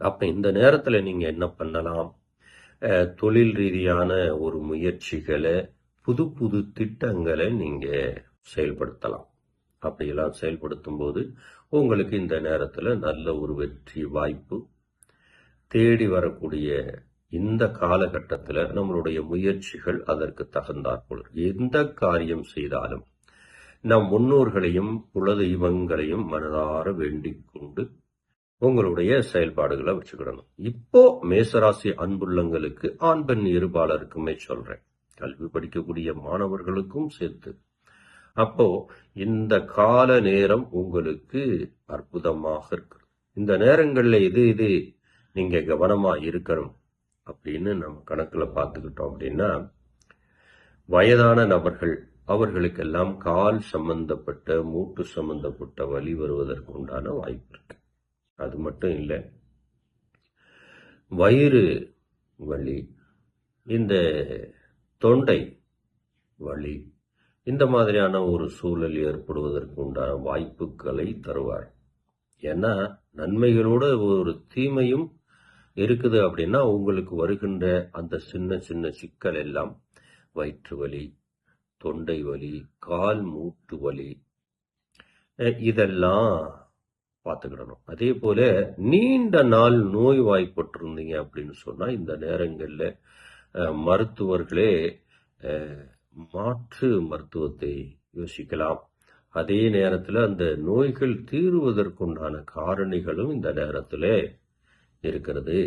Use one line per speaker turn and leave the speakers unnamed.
அப்போ இந்த நேரத்தில் நீங்கள் என்ன பண்ணலாம்? தொழில் ரீதியான ஒரு முயற்சிகளை புது புது திட்டங்களை நீங்கள் செயல்படுத்தலாம். அப்படியெல்லாம் செயல்படுத்தும் போது உங்களுக்கு இந்த நேரத்தில் நல்ல ஒரு வெற்றி வாய்ப்பு தேடி வரக்கூடிய இந்த காலகட்டத்தில் நம்மளுடைய முயற்சிகள் அதற்கு தகுந்தாற்போல். எந்த காரியம் செய்தாலும் நம் முன்னோர்களையும் குலதெய்வங்களையும் மனதார வேண்டிக் கொண்டு உங்களுடைய செயல்பாடுகளை வச்சுக்கிடணும். இப்போ மேசராசி அன்புள்ளங்களுக்கு ஆண் பெண் இருபாலருக்குமே சொல்றேன். கல்வி படிக்கக்கூடிய மாணவர்களுக்கும் சேர்த்து. அப்போ இந்த கால நேரம் உங்களுக்கு அற்புதமாக இருக்கு இந்த நேரங்கள்ல இது இது நீங்க கவனமா இருக்கணும் அப்படின்னு நம்ம கணக்குல பார்த்துக்கிட்டோம் அப்படின்னா வயதான நபர்கள் அவர்களுக்கெல்லாம் கால் சம்பந்தப்பட்ட மூட்டு சம்பந்தப்பட்ட வழி வருவதற்கு உண்டான வாய்ப்பு. அது மட்டும் இல்லை. வயிறு வலி இந்த தொண்டை வலி இந்த மாதிரியான ஒரு சூழல் ஏற்படுவதற்கு உண்டான வாய்ப்புகளை தருவார். ஏன்னா நன்மைகளோட ஒரு தீமையும் இருக்குது அப்படின்னா உங்களுக்கு வருகின்ற அந்த சின்ன சின்ன சிக்கல் எல்லாம் வயிற்று வலி தொண்டை வலி கால் மூட்டு வலி இதெல்லாம் பார்த்துக்கிடணும். அதே போல நீண்ட நாள் நோய் வாய்ப்பட்டிருந்தீங்க அப்படின்னு சொன்னா இந்த நேரங்களில் மருத்துவர்களே மாற்று மருத்துவத்தை யோசிக்கலாம். அதே நேரத்தில் அந்த நோய்கள் தீருவதற்குண்டான காரணிகளும் இந்த நேரத்தில் இருக்கிறது.